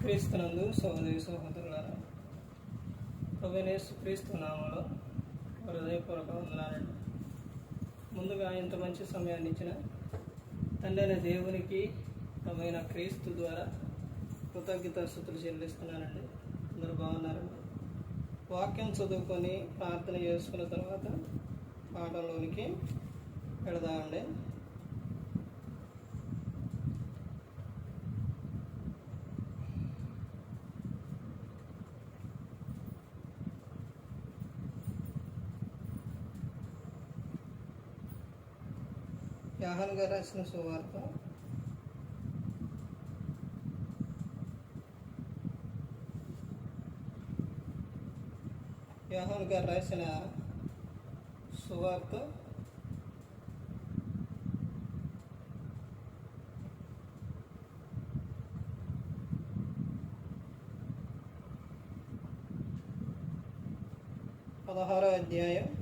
క్రీస్తునందు సోదరి సహోదరులారా ప్రభునేసు క్రీస్తు నామలో హృదయపూర్వక వందనాలండి. ముందుగా ఇంత మంచి సమయాన్ని ఇచ్చిన తండ్రి దేవునికి ప్రభైన క్రీస్తు ద్వారా కృతజ్ఞత స్థుతులు చెల్లిస్తున్నానండి. అందరూ బాగున్నారండి? వాక్యం చదువుకొని ప్రార్థన చేసుకున్న తర్వాత పాఠంలోనికి వెళదామండి. యాహన్ గారు రాసిన సువార్త. యాహన్ గారు రాసిన సువార్త. పదహారో అధ్యాయం.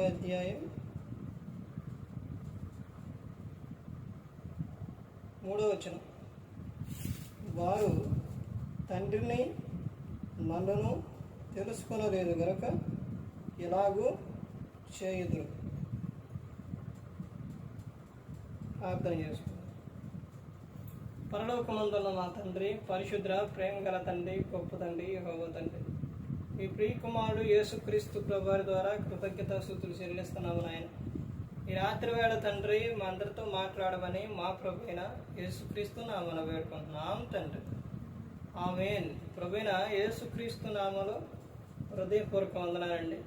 పదహారో అధ్యాయం మూడో వచనం. వారు తండ్రిని నన్నును తెలుసుకొనలేదు గనుక ఇలాగూ చేయుదురు. ప్రార్థన చేసుకుందాం. పరలోకమందున్న మా తండ్రి పరిశుద్ర ప్రేమ గల తండ్రి గొప్ప తండ్రి యెహోవా తండ్రి. మీ ప్రియ కుమారుడు యేసుక్రీస్తు ప్రభువారి ద్వారా కృతజ్ఞత స్థుతులు చెల్లిస్తున్నాము నాయన. ఈ రాత్రి వేళ తండ్రి మా అందరితో మాట్లాడమని మా ప్రభు అయిన యేసుక్రీస్తు నామన వేడుకుంటున్నాం తండ్రి. ఆమెన్. ప్రభుైన యేసుక్రీస్తు నామలో హృదయపూర్వక వందనాలండి.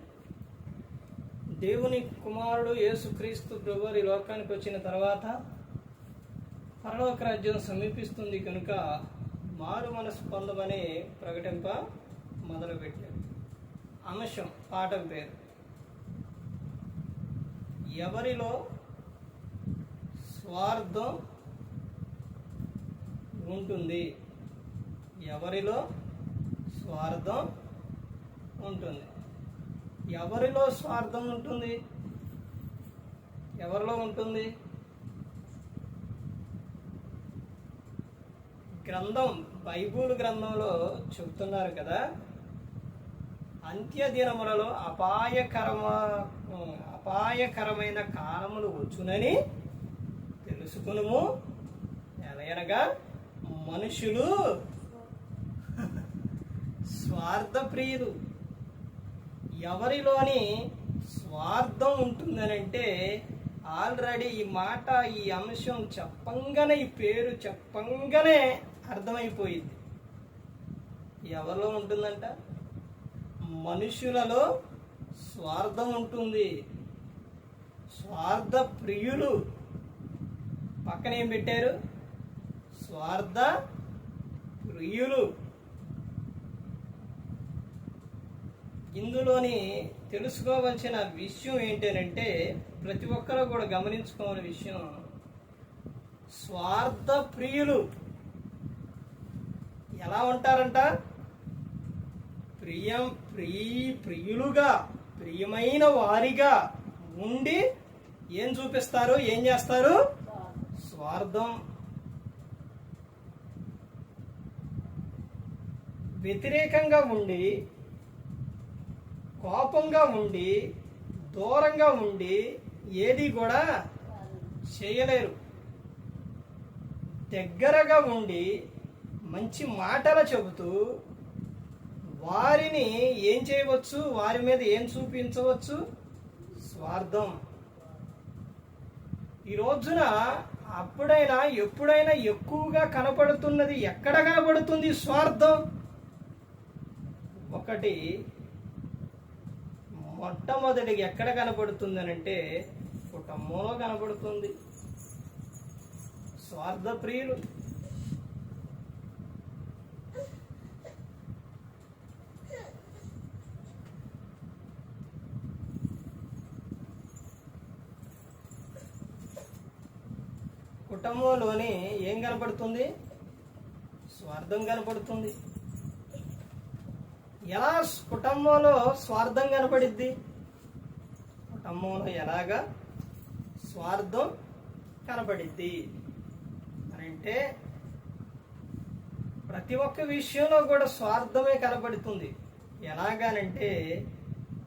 దేవుని కుమారుడు యేసుక్రీస్తు ప్రభు ఈ లోకానికి వచ్చిన తర్వాత పరలోక రాజ్యం సమీపిస్తుంది కనుక మారు మనసు పొందమని ప్రకటింప మొదలుపెట్టారు. అంశం పాఠం పేరు. ఎవరిలో స్వార్థం ఉంటుంది? ఎవరిలో స్వార్థం ఉంటుంది? ఎవరిలో స్వార్థం ఉంటుంది? ఎవరిలో ఉంటుంది? గ్రంథం బైబుల్ గ్రంథంలో చెబుతున్నారు కదా అంత్య దినములలో అపాయకరమ అపాయకరమైన కాలములు వచ్చునని తెలుసుకునుము. ఎలయనగా మనుషులు స్వార్థప్రియులు. ఎవరిలోని స్వార్థం ఉంటుందనంటే ఆల్రెడీ ఈ మాట ఈ అంశం చెప్పంగానే ఈ పేరు చెప్పంగానే అర్థమైపోయింది. ఎవరిలో ఉంటుందంట? మనుషులలో స్వార్థం ఉంటుంది. స్వార్థ ప్రియులు పక్కన ఏం పెట్టారు? స్వార్థ ప్రియులు. ఇందులోని తెలుసుకోవలసిన విషయం ఏంటంటే ప్రతి ఒక్కరూ కూడా గమనించుకోవాల్సిన విషయం. స్వార్థ ప్రియులు ఎలా ఉంటారంట? ప్రియం ప్రియ ప్రియులుగా ప్రియమైన వారిగా ఉండి ఏం చూపిస్తారు? ఏం చేస్తారు? స్వార్థం. వ్యతిరేకంగా ఉండి కోపంగా ఉండి దూరంగా ఉండి ఏది కూడా చేయలేరు. దగ్గరగా ఉండి మంచి మాటలు చెబుతూ వారిని ఏం చేయవచ్చు? వారి మీద ఏం చూపించవచ్చు? స్వార్థం. ఈ రోజున అప్పుడైనా ఎప్పుడైనా ఎక్కువగా కనపడుతున్నది ఎక్కడ కనపడుతుంది స్వార్థం. ఒకటి మొట్టమొదటి ఎక్కడ కనపడుతుంది అని అంటే కుటుంబంలో కనపడుతుంది స్వార్థ ప్రియులు ఫోటోలోని ఏం కనపడుతుంది? స్వార్థం కనపడుతుంది. ఎలా కుటుంబంలో స్వార్థం కనపడిద్ది? కుటుంబంలో ఎలాగా స్వార్థం కనపడిద్ది? అని అంటే ప్రతి ఒక్క విషయంలో కూడా స్వార్థమే కనపడుతుంది. ఎలాగానంటే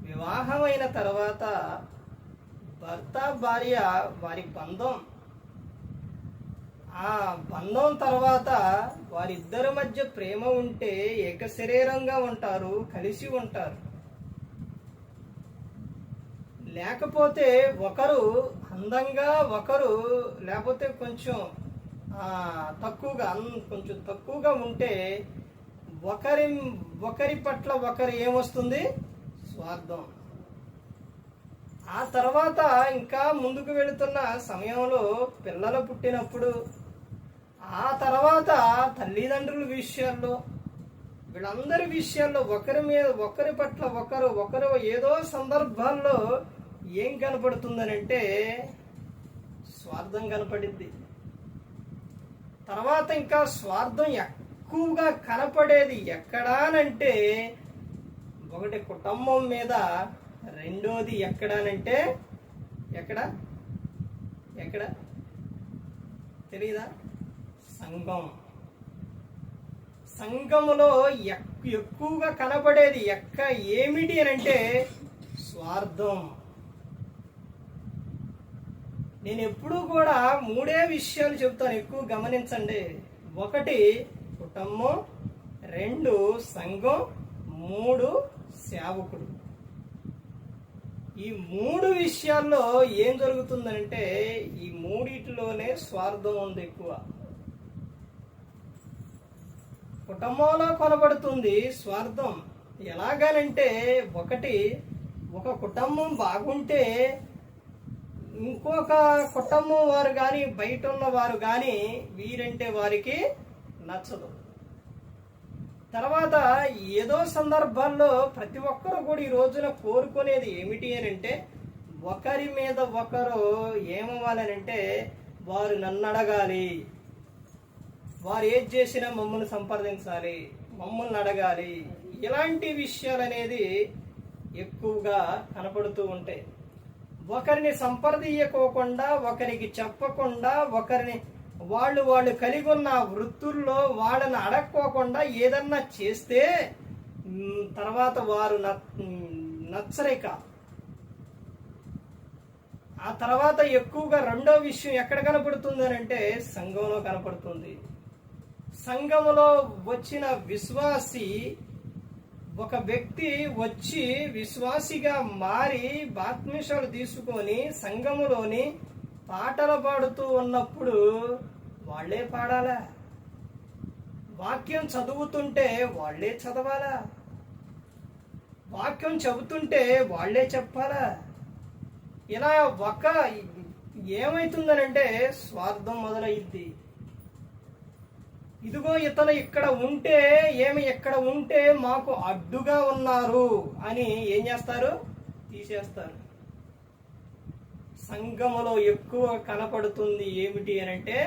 వివాహమైన తర్వాత భర్త భార్య వారి బంధం ఆ బంధం తర్వాత వారిద్దరి మధ్య ప్రేమ ఉంటే ఏకశరీరంగా ఉంటారు కలిసి ఉంటారు. లేకపోతే ఒకరు అందంగా ఒకరు లేకపోతే కొంచెం తక్కువగా కొంచెం తక్కువగా ఉంటే ఒకరి ఒకరి పట్ల ఒకరు ఏమొస్తుంది? స్వార్థం. ఆ తర్వాత ఇంకా ముందుకు వెళుతున్న సమయంలో పిల్లలు పుట్టినప్పుడు ఆ తర్వాత తల్లిదండ్రుల విషయాల్లో వీళ్ళందరి విషయాల్లో ఒకరి మీద ఒకరి పట్ల ఒకరు ఒకరు ఏదో సందర్భాల్లో ఏం కనపడుతుందనంటే స్వార్థం కనపడింది తర్వాత ఇంకా స్వార్థం ఎక్కువగా కనపడేది ఎక్కడానంటే ఒకటి కుటుంబం మీద రెండోది ఎక్కడానంటే ఎక్కడ? ఎక్కడ? తెలీదా? సంఘం. సంఘములో ఎక్కువగా కనపడేది ఎక్క ఏమిటి అని అంటే స్వార్థం. నేను ఎప్పుడూ కూడా మూడే విషయాలు చెప్తాను ఎక్కువ గమనించండి. ఒకటి కుటుంబం. రెండు సంఘం. మూడు సేవకుడు. ఈ మూడు విషయాల్లో ఏం జరుగుతుందంటే ఈ మూడిటిలోనే స్వార్థం ఉంది ఎక్కువ. కుటుంబంలో కొనబడుతుంది స్వార్థం. ఎలాగనంటే ఒకటి ఒక కుటుంబం బాగుంటే ఇంకొక కుటుంబం వారు కానీ బయట ఉన్న వారు కానీ వీరంటే వారికి నచ్చదు. తర్వాత ఏదో సందర్భాల్లో ప్రతి ఒక్కరు కూడా ఈ రోజున కోరుకునేది ఏమిటి అని అంటే ఒకరి మీద ఒకరు ఏమవ్వాలనంటే వారు నన్ను అడగాలి వారు ఏది చేసినా మమ్మల్ని సంప్రదించాలి మమ్మల్ని అడగాలి. ఇలాంటి విషయాలు అనేది ఎక్కువగా కనపడుతూ ఉంటాయి. ఒకరిని సంప్రదించకోకుండా ఒకరికి చెప్పకుండా ఒకరిని వాళ్ళు వాళ్ళు కలిగి ఉన్న వృత్తుల్లో వాళ్ళని అడక్కోకుండా ఏదన్నా చేస్తే తర్వాత వారు నచ్చరిక. ఆ తర్వాత ఎక్కువగా రెండో విషయం ఎక్కడ కనపడుతుంది అని అంటే సంఘంలో కనపడుతుంది. సంఘములో వచ్చిన విశ్వాసి ఒక వ్యక్తి వచ్చి విశ్వాసిగా మారి బాత్మిషాలు తీసుకొని సంఘములోని పాటలు పాడుతూ ఉన్నప్పుడు వాళ్ళే పాడాలా? వాక్యం చదువుతుంటే వాళ్ళే చదవాలా? వాక్యం చెబుతుంటే వాళ్ళే చెప్పాలా? ఇలా ఒక ఏమవుతుందనంటే స్వార్థం మొదలైద్ది. ఇదిగో ఇతను ఇక్కడ ఉంటే ఏమి ఇక్కడ ఉంటే మాకు అడ్డుగా ఉన్నారు అని ఏం చేస్తారు? తీసేస్తారు. సంఘములో ఎక్కువ కనపడుతుంది ఏమిటి అని అంటే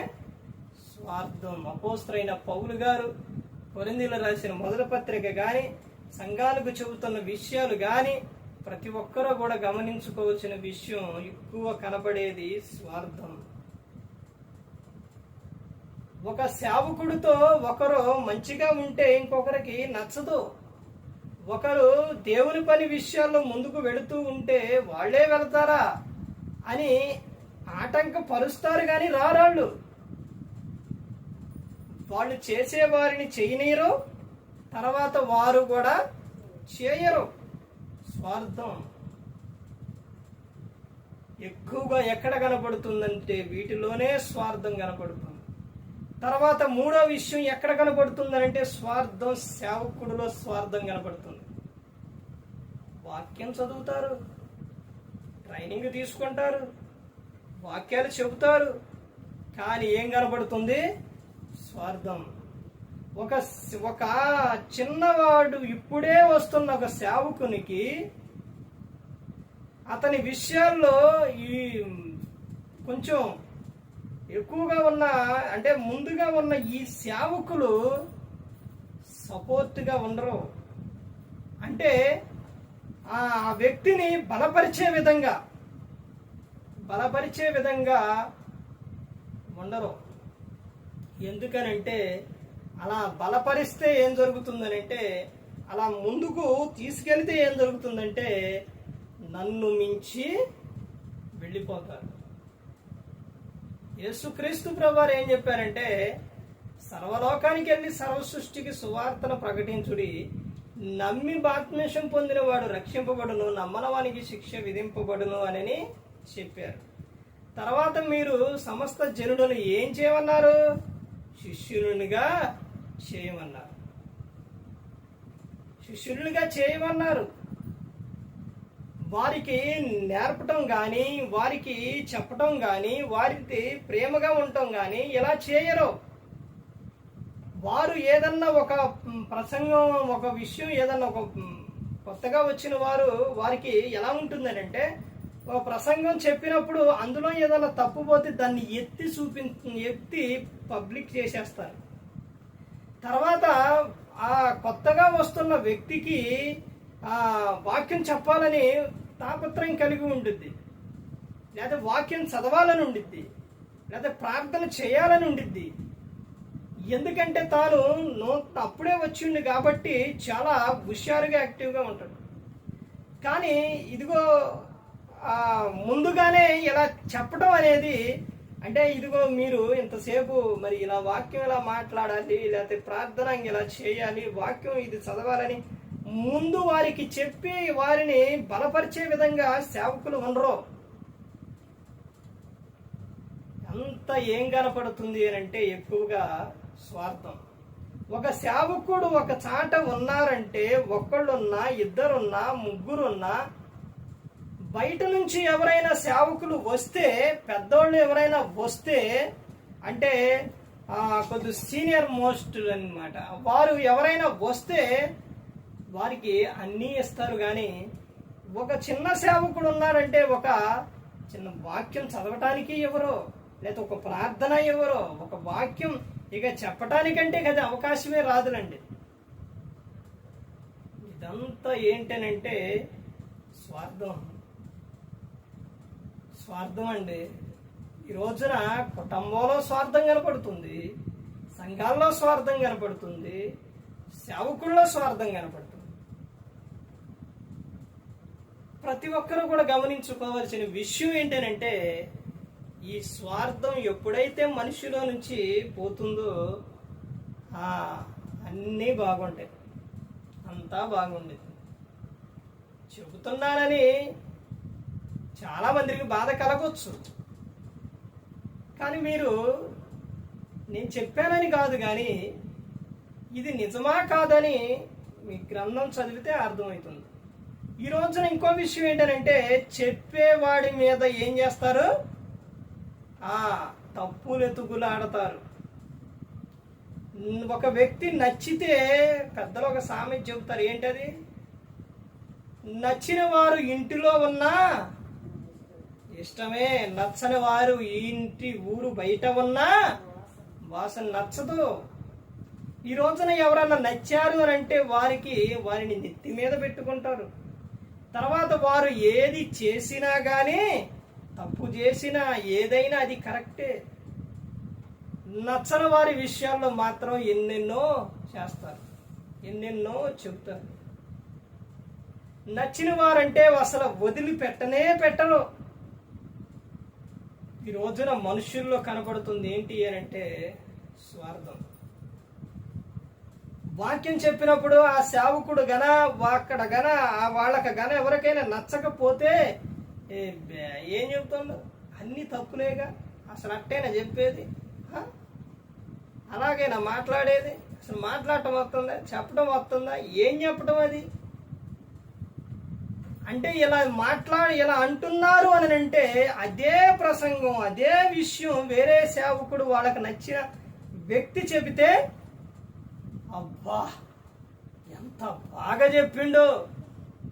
స్వార్థం. అపోస్త్రైన పౌలు గారు కొరిందీలు రాసిన మొదటి పత్రిక కానీ సంఘాలకు చెబుతున్న విషయాలు కానీ ప్రతి ఒక్కరూ కూడా గమనించుకోవాల్సిన విషయం ఎక్కువ కనపడేది స్వార్థం. ఒక సేవకుడితో ఒకరు మంచిగా ఉంటే ఇంకొకరికి నచ్చదు. ఒకరు దేవుని పని విషయాల్లో ముందుకు వెళుతూ ఉంటే వాళ్ళే వెళ్తారా అని ఆటంక పరుస్తారు కానీ రారాళ్ళు. వాళ్ళు చేసే వారిని చేయనీయరు తర్వాత వారు కూడా చేయరు. స్వార్థం. ఎక్కువగా ఎక్కడ కనపడుతుందంటే వీటిలోనే స్వార్థం కనపడుతుంది. తర్వాత మూడో విషయం ఎక్కడ కనపడుతుందంటే స్వార్థం సేవకుడిలో స్వార్థం కనపడుతుంది. వాక్యం చదువుతారు ట్రైనింగ్ తీసుకుంటారు వాక్యాలు చెబుతారు కానీ ఏం కనపడుతుంది? స్వార్థం. ఒక ఒక చిన్నవాడు ఇప్పుడే వస్తున్న ఒక సేవకునికి అతని విషయాల్లో ఈ కొంచెం ఎక్కువగా ఉన్న అంటే ముందుగా ఉన్న ఈ సేవకులు సపోర్ట్గా ఉండరు. అంటే ఆ వ్యక్తిని బలపరిచే విధంగా బలపరిచే విధంగా ఉండరు. ఎందుకనంటే అలా బలపరిస్తే ఏం జరుగుతుందనంటే అలా ముందుకు తీసుకెళ్తే ఏం జరుగుతుందంటే నన్ను మించి వెళ్ళిపోతారు. యేసుక్రీస్తు ప్రభువారు ఏం చెప్పారంటే సర్వలోకానికి వెళ్ళి సర్వ సృష్టికి సువార్తను ప్రకటించుడి నమ్మి బాత్మేషం పొందిన వాడు రక్షింపబడును నమ్మనవానికి శిక్ష విధింపబడును అని చెప్పారు. తర్వాత మీరు సమస్త జనులను ఏం చేయమన్నారు? శిష్యునిగా చేయమన్నారు. శిష్యునిగా చేయమన్నారు. వారికి నేర్పటం కానీ వారికి చెప్పటం కానీ వారికి ప్రేమగా ఉండటం కానీ ఇలా చేయరు? వారు ఏదన్నా ఒక ప్రసంగం ఒక విషయం ఏదన్నా ఒక కొత్తగా వచ్చిన వారు వారికి ఎలా ఉంటుందని ఒక ప్రసంగం చెప్పినప్పుడు అందులో ఏదైనా తప్పు పోతే దాన్ని ఎత్తి చూపి ఎత్తి పబ్లిక్ చేసేస్తారు. తర్వాత ఆ కొత్తగా వస్తున్న వ్యక్తికి వాక్యం చెప్పాలని తాపత్రయం కలిగి ఉంటుంది లేదా వాక్యం చదవాలని ఉండిద్ది. లేదా ప్రార్థన చేయాలని ఉండిద్ది. ఎందుకంటే తాను నో అప్పుడే వచ్చిండు కాబట్టి చాలా హుషారుగా యాక్టివ్గా ఉంటాడు. కానీ ఇదిగో ముందుగానే ఇలా చెప్పడం అనేది అంటే ఇదిగో మీరు ఇంతసేపు మరి ఇలా వాక్యం ఇలా మాట్లాడాలి లేకపోతే ప్రార్థన ఇలా చేయాలి వాక్యం ఇది చదవాలని ముందు వారికి చెప్పి వారిని బలపరిచే విధంగా సేవకులు ఉండరు. అంత ఏం కనపడుతుంది అని అంటే ఎక్కువగా స్వార్థం. ఒక సేవకుడు ఒక చాట ఉన్నారంటే ఒక్కళ్ళున్నా ఇద్దరున్నా ముగ్గురున్నా బయట నుంచి ఎవరైనా సేవకులు వస్తే పెద్దోళ్ళు ఎవరైనా వస్తే అంటే కొద్ది సీనియర్ మోస్ట్ అన్నమాట. వారు ఎవరైనా వస్తే వారికి అన్నీ ఇస్తారు కానీ ఒక చిన్న సేవకుడు ఉన్నారంటే ఒక చిన్న వాక్యం చదవటానికి ఎవరో లేదా ఒక ప్రార్థన ఎవరో ఒక వాక్యం ఇక చెప్పటానికంటే కదా అవకాశమే రాదులండి. ఇదంతా ఏంటనంటే స్వార్థం. స్వార్థం అండి. ఈ రోజున కుటుంబంలో స్వార్థం కనపడుతుంది సంఘాల్లో స్వార్థం కనపడుతుంది సేవకుల్లో స్వార్థం కనపడుతుంది. ప్రతి ఒక్కరూ కూడా గమనించుకోవాల్సిన విషయం ఏంటంటే ఈ స్వార్థం ఎప్పుడైతే మనిషిలో నుంచి పోతుందో అన్నీ బాగుంటాయి. అంతా బాగుండేది. చెబుతున్నానని చాలా మందికి బాధ కలగొచ్చు. కానీ మీరు నేను చెప్పానని కాదు కానీ ఇది నిజమా కాదని మీ గ్రంథం చదివితే అర్థమవుతుంది. ఈ రోజున ఇంకో విషయం ఏంటంటే చెప్పేవాడి మీద ఏం చేస్తారు? ఆ తప్పులు ఎతుకులాడతారు ఒక వ్యక్తి నచ్చితే పెద్దలు ఒక సామెత చెబుతారు. ఏంటది? నచ్చిన వారు ఇంటిలో ఉన్నా ఇష్టమే. నచ్చని వారు ఇంటి ఊరు బయట ఉన్నా వాసన నచ్చదు. ఈ రోజున ఎవరన్నా నచ్చారు అని అంటే వారికి వారిని నెత్తి మీద పెట్టుకుంటారు. తర్వాత వారు ఏది చేసినా కానీ తప్పు చేసినా ఏదైనా అది కరెక్టే. నచ్చని వారి విషయాల్లో మాత్రం ఎన్నెన్నో చేస్తారు ఎన్నెన్నో చెబుతారు నచ్చిన వారంటే అసలు వదిలిపెట్టనే పెట్టరు. ఈ రోజున మనుషుల్లో కనపడుతుంది ఏంటి అని అంటే స్వార్థం. వాక్యం చెప్పినప్పుడు ఆ సేవకుడు గన అక్కడ గన ఆ వాళ్ళకి గన ఎవరికైనా నచ్చకపోతే ఏం చెప్తుండు అన్ని తప్పులేగా. అసలు అట్టేనా చెప్పేది? అలాగైనా అలాగేనా మాట్లాడేది? అసలు మాట్లాడటం వస్తుందా? చెప్పడం వస్తుందా? ఏం చెప్పడం అది? అంటే ఇలా మాట్లాడి ఇలా అంటున్నారు అని అంటే అదే ప్రసంగం అదే విషయం వేరే సేవకుడు వాళ్ళకి నచ్చిన వ్యక్తి చెబితే అబ్బా ఎంత బాగా చెప్పిండు.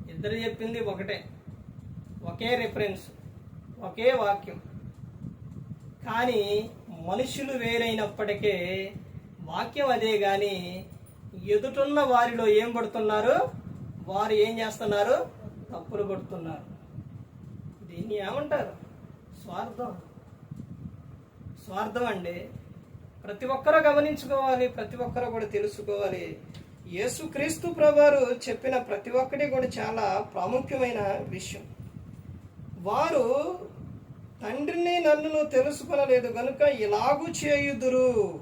ఇద్దరు చెప్పింది ఒకటే. ఒకే రిఫరెన్స్ ఒకే వాక్యం. కానీ మనుషులు వేరైనప్పటికీ వాక్యం అదే కానీ ఎదుటున్న వారిలో ఏం పడుతున్నారు? వారు ఏం చేస్తున్నారు? తప్పులు పడుతున్నారు. దీన్ని ఏమంటారు? స్వార్థం. స్వార్థం అండి. ప్రతి ఒక్కరూ గమనించుకోవాలి ప్రతి ఒక్కరూ కూడా తెలుసుకోవాలి. యేసుక్రీస్తు ప్రభువారు చెప్పిన ప్రతి ఒక్కటి కూడా చాలా ప్రాముఖ్యమైన విషయం. వారు తండ్రిని నన్ను తెలుసుకొనలేదు కనుక ఇలాగూ చేయుదురు.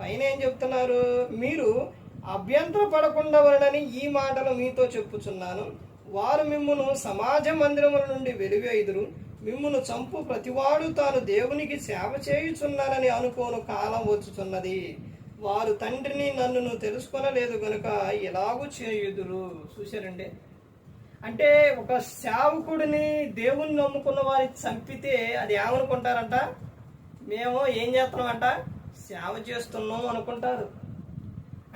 పైన ఏం చెప్తున్నారు? మీరు అభ్యంతర పడకుండా వలనని ఈ మాటలు మీతో చెప్పుచున్నాను. వారు మిమ్మల్ని సమాజ మందిరముల నుండి వెలివేయుదురు. మిమ్మల్ని చంపు. ప్రతివాడు తాను దేవునికి సేవ చేయుచున్నానని అనుకోను కాలం వచ్చుచున్నది. వారు తండ్రిని నన్ను తెలుసుకొనలేదు గనుక ఎలాగూ చేయుదురు? చూశారండి. అంటే ఒక సేవకుడిని దేవుణ్ణి నమ్ముకున్న వారి చంపితే అది ఏమనుకుంటారంట? మేము ఏం చేస్తున్నామంట? సేవ చేస్తున్నాం అనుకుంటారు.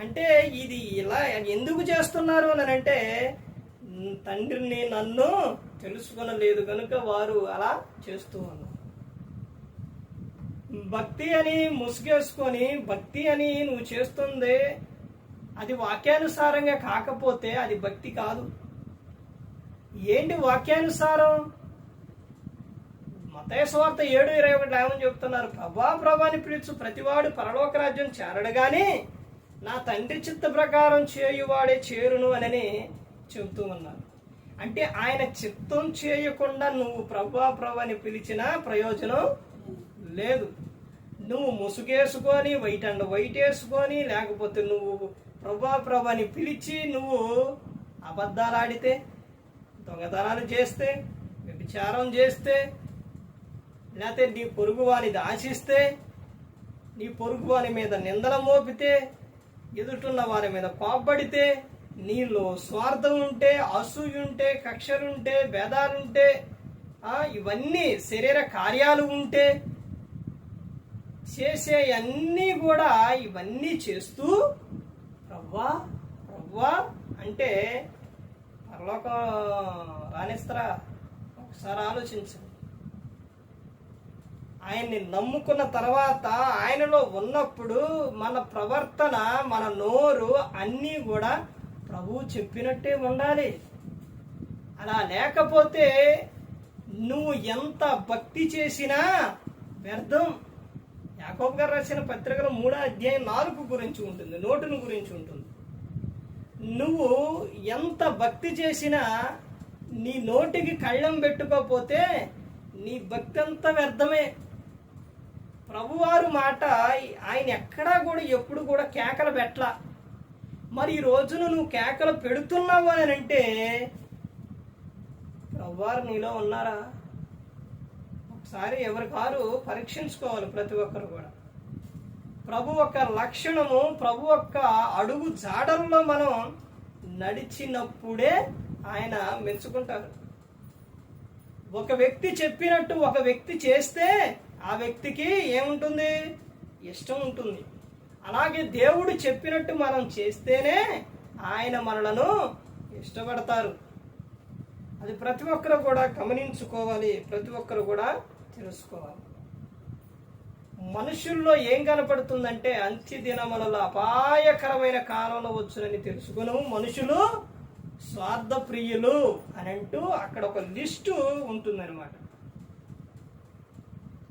అంటే ఇది ఇలా ఎందుకు చేస్తున్నారు అని అంటే తండ్రిని నన్ను తెలుసుకొనలేదు కనుక వారు అలా చేస్తూ ఉన్నారు. భక్తి అని ముసుగేసుకొని భక్తి అని నువ్వు చేస్తుంది అది వాక్యానుసారంగా కాకపోతే అది భక్తి కాదు. ఏంటి వాక్యానుసారం? మతేశ్వార్త ఏడు ఇరవై ఒకటి ఏమని చెప్తున్నారు. ప్రభా ప్రభాని పిలుచు ప్రతివాడు పరలోక రాజ్యం చేరడు నా తండ్రి చిత్త ప్రకారం చేయువాడే చేరును అని చెబుతూ ఉన్నారు అంటే ఆయన చిత్తం చేయకుండా నువ్వు ప్రభా ప్రభాని పిలిచిన ప్రయోజనం లేదు. నువ్వు ముసుగేసుకొని వైట్ అండ్ వైట్ వేసుకొని లేకపోతే నువ్వు ప్రభా ప్రభాని పిలిచి నువ్వు అబద్ధాలు ఆడితే దొంగతనాలు చేస్తే వ్యభిచారం చేస్తే లేకపోతే నీ పొరుగు వారిని ఆశిస్తే నీ పొరుగు వారి మీద నిందల మోపితే ఎదుటిన్న వారి మీద కోప్పడితే నీలో స్వార్థం ఉంటే అసూయుంటే కక్షలుంటే భేదాలుంటే ఇవన్నీ శరీర కార్యాలు ఉంటే చేసే అన్నీ కూడా ఇవన్నీ చేస్తూ ప్రవ్వా ప్రవ్వా అంటే పరలోకం రాణిస్తారా ఒకసారి ఆలోచించండి. ఆయన్ని నమ్ముకున్న తర్వాత ఆయనలో ఉన్నప్పుడు మన ప్రవర్తన మన నోరు అన్నీ కూడా ప్రభువు చెప్పినట్టే ఉండాలి. అలా లేకపోతే నువ్వు ఎంత భక్తి చేసినా వ్యర్థం. యాకోబ్ గారు రాసిన పత్రికలో మూడో అధ్యాయం నాలుగు గురించి ఉంటుంది నోటును గురించి ఉంటుంది. నువ్వు ఎంత భక్తి చేసినా నీ నోటికి కళ్ళం పెట్టుకోకపోతే నీ భక్తి అంతా వ్యర్థమే. ప్రభువారు మాట ఆయన ఎక్కడా కూడా ఎప్పుడు కూడా కేకలు పెట్టలా. మరి ఈ రోజున నువ్వు కేకలు పెడుతున్నావు అని అంటే ప్రభువారు నీలో ఉన్నారా? ఒకసారి ఎవరి కారు పరీక్షించుకోవాలి ప్రతి ఒక్కరు కూడా. ప్రభు యొక్క లక్షణము ప్రభు యొక్క అడుగు జాడల్లో మనం నడిచినప్పుడే ఆయన మెచ్చుకుంటారు ఒక వ్యక్తి చెప్పినట్టు ఒక వ్యక్తి చేస్తే ఆ వ్యక్తికి ఏముంటుంది? ఇష్టం ఉంటుంది. అలాగే దేవుడు చెప్పినట్టు మనం చేస్తేనే ఆయన మనలను ఇష్టపడతారు. అది ప్రతి ఒక్కరు కూడా గమనించుకోవాలి ప్రతి ఒక్కరు కూడా తెలుసుకోవాలి. మనుషుల్లో ఏం కనపడుతుందంటే అంత్య దినములలో అపాయకరమైన కాలంలో వచ్చునని తెలుసుకును మనుషులు స్వార్థ ప్రియులు అని అంటూ అక్కడ ఒక లిస్టు ఉంటుందన్నమాట.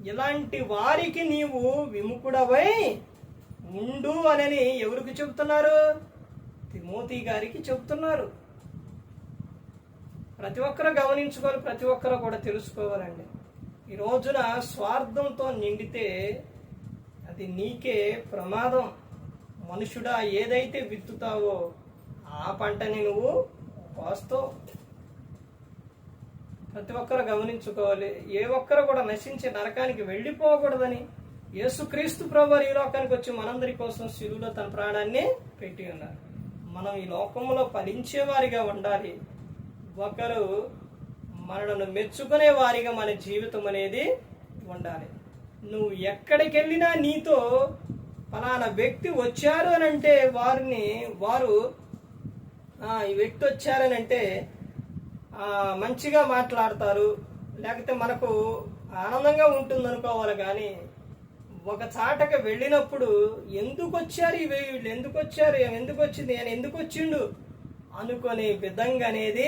ఇలాంటి వారికి నీవు విముకుడవై ఉండు అనని ఎవరికి చెబుతున్నారు? తిమోతి గారికి చెబుతున్నారు. ప్రతి ఒక్కరు గమనించుకోవాలి ప్రతి ఒక్కరు కూడా తెలుసుకోవాలండి. ఈ రోజున స్వార్థంతో నిండితే అది నీకే ప్రమాదం. మనుషుడా ఏదైతే విత్తుతావో ఆ పంటని నువ్వు కోస్తావు ప్రతి ఒక్కరు గమనించుకోవాలి. ఏ ఒక్కరు కూడా నశించి నరకానికి వెళ్ళిపోకూడదని యేసుక్రీస్తు ప్రభు ఈ లోకానికి వచ్చి మనందరి కోసం శిలువులో తన ప్రాణాన్ని పెట్టి ఉన్నారు. మనం ఈ లోకంలో ఫలించే వారిగా ఉండాలి. ఒకరు మనలను మెచ్చుకునే వారిగా మన జీవితం అనేది ఉండాలి. నువ్వు ఎక్కడికి వెళ్ళినా నీతో ఫలానా వ్యక్తి వచ్చారు అని అంటే వారిని వారు ఈ వ్యక్తి వచ్చారని అంటే మంచిగా మాట్లాడతారు. లేకపోతే మనకు ఆనందంగా ఉంటుంది అనుకోవాలి కానీ ఒక చాటకు వెళ్ళినప్పుడు ఎందుకు వచ్చారు ఈ వీళ్ళు ఎందుకు వచ్చారు ఎందుకు వచ్చింది ఆయన ఎందుకు వచ్చిండు అనుకునే విధంగా అనేది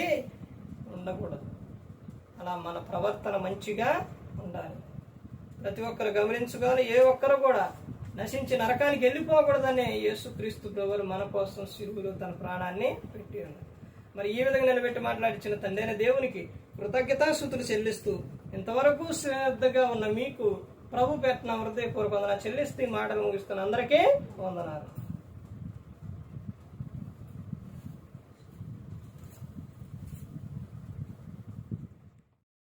ఉండకూడదు. అలా మన ప్రవర్తన మంచిగా ఉండాలి. ప్రతి ఒక్కరు గమనించుకోవాలి. ఏ ఒక్కరు కూడా నశించి నరకానికి వెళ్ళిపోకూడదనే యేసుక్రీస్తు ప్రభులు మన కోసం సిరువులో తన ప్రాణాన్ని పెట్టి ఉన్నారు మరి ఈ విధంగా నిలబెట్టి మాట్లాడించిన తండ్రైన దేవునికి కృతజ్ఞతాస్థుతులు చెల్లిస్తూ ఇంతవరకు శ్రద్ధగా ఉన్న మీకు ప్రభు పెట్టిన హృదయపూర్వక వందన చెల్లిస్తూ మాటలు ముగిస్తున్న అందరికీ వందనాలు.